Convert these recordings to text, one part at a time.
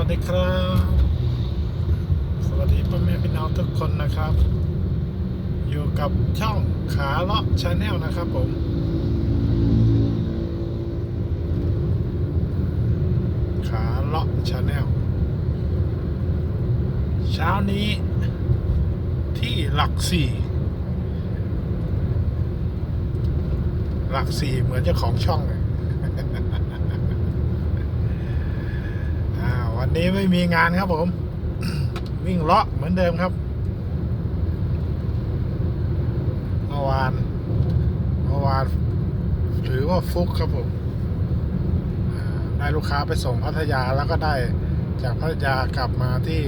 วัสดีครับ สวัสดีพ่อแม่พี่น้องทุกคนนะครับ อยู่กับช่องขาเลาะชาแนลนะครับผม ขาเลาะชาแนลเช้านี้ที่หลักสี่หลักสี่เหมือนเจ้าของช่องเลย อ่า วันนี้ไม่มีงานครับผม วิ่งเลาะเหมือนเดิมครับเมื่อวานเมื่อวานถือว่าฟุกครับผมได้ลูกค้าไปส่งพัทยาแล้วก็ได้จากพัทยากลับมาที่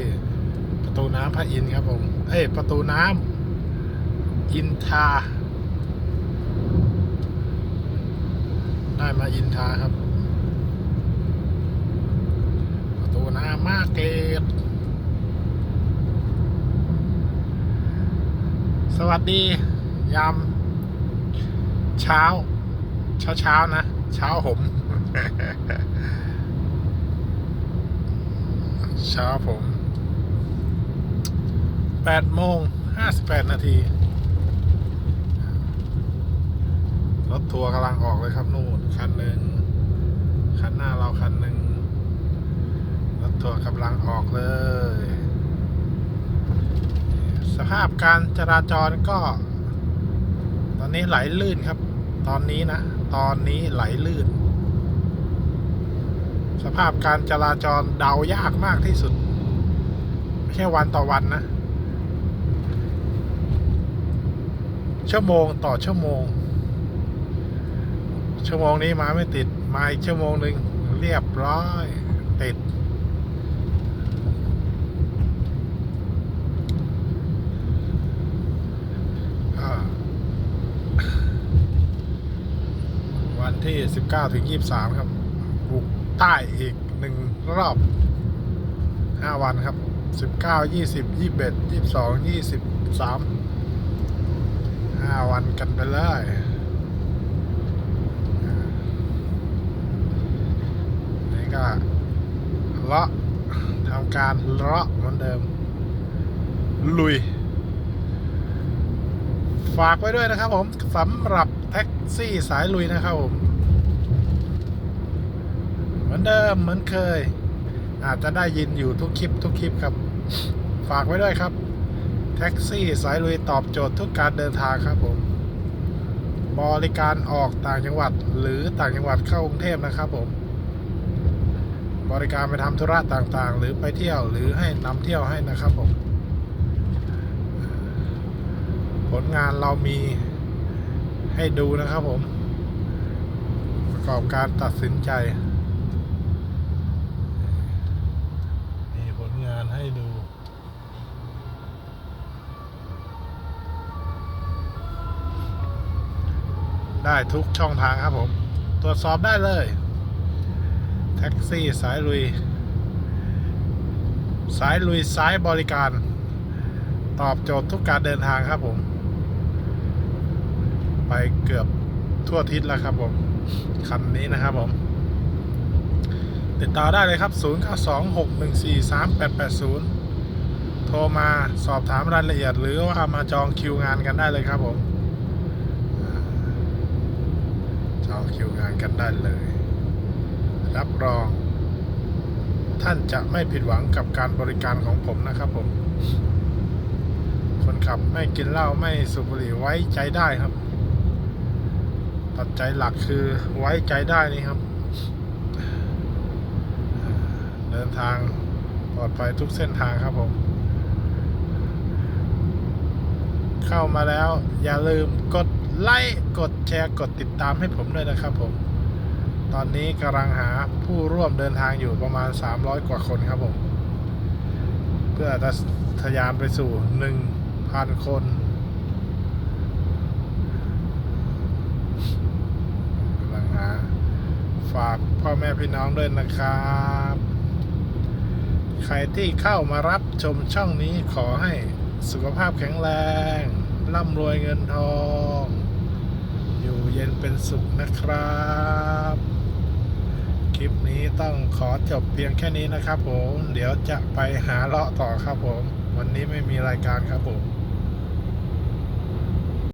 ประตูน้ำพระอินครับผมเอ้ยประตูน้ำอินทาได้มาอินทาครับ ประ ตูน้ำมาเกต สวัสดี ยาม เช้า เช้าเช้านะ เช้าผม เช้าผมแปดโมงห้าสิบแปดนาทีรถทัวร์กำลังออกเลยครับนู่นคันหนึ่งคันหน้าเราคันหนึ่ง รถทัวกำลังออกเลย สภาพการจราจรก็ ตอนนี้ไหลลื่นครับ ตอนนี้นะ ตอนนี้ไหลลื่น สภาพการจราจรเดายากมากที่สุด ไม่ใช่วันต่อวันนะ ชั่วโมงต่อชั่วโมง ชั่วโมงนี้มาไม่ติด มาอีกชั่วโมงหนึ่งเรียบร้อยติด อ่าวัน ที่ 19 ถึง 23 ครับบุกใต้อีกหนึ่งรอบ 5 วันครับ 19 20 21 22 23 5 วันกันไปเลยนี่ก็เลาะทำการเลาะเหมือนเดิม ลุย ฝากไว้ด้วยนะครับผมสำหรับแท็กซี่สายลุยนะครับผม เหมือนเดิมเหมือนเคย อาจจะได้ยินอยู่ทุกคลิปทุกคลิปครับ ฝากไว้ด้วยครับ แท็กซี่สายลุยตอบโจทย์ทุกการเดินทางครับผมบริการออกต่างจังหวัดหรือต่างจังหวัดเข้ากรุงเทพนะครับผม บริการไปทำธุระต่างๆ หรือไปเที่ยวหรือให้นำเที่ยวให้นะครับผม ผลงานเรามีให้ดูนะครับผม ประกอบการตัดสินใจ มีผลงาน ให้ดูได้ทุกช่องทางครับผม ตรวจสอบได้เลย แท็กซี่สายลุย สายลุยสายบริการ ตอบโจทย์ทุกการเดินทางครับผม ไปเกือบทั่วทิศแล้วครับผม คันนี้นะครับผม ติดต่อได้เลยครับ 0926143880 โทรมาสอบถามรายละเอียด หรือว่ามาจองคิวงานกันได้เลยครับผม จองคิวงานกันได้เลย รับรอง ท่านจะไม่ผิดหวังกับการบริการของผมนะครับผมคนขับไม่กินเหล้าไม่สูบบุหรี่ไว้ใจได้ครับ ปัจจัยหลักคือไว้ใจได้นี่ครับ เดินทางปลอดภัยทุกเส้นทางครับผม เข้ามาแล้วอย่าลืมกดไลค์กดแชร์กดติดตามให้ผมด้วยนะครับผม ตอนนี้กำลังหาผู้ร่วมเดินทางอยู่ประมาณ 300 กว่าคนครับผม เพื่อจะทะยานไปสู่ 1,000 คนกำลังหาฝากพ่อแม่พี่น้องด้วยนะครับ ใครที่เข้ามารับชมช่องนี้ขอให้สุขภาพแข็งแรง ร่ำรวยเงินทอง อยู่เย็นเป็นสุขนะครับ คลิปนี้ต้องขอจบเพียงแค่นี้นะครับผม เดี๋ยวจะไปหาเลาะต่อครับผม วันนี้ไม่มีรายการครับผม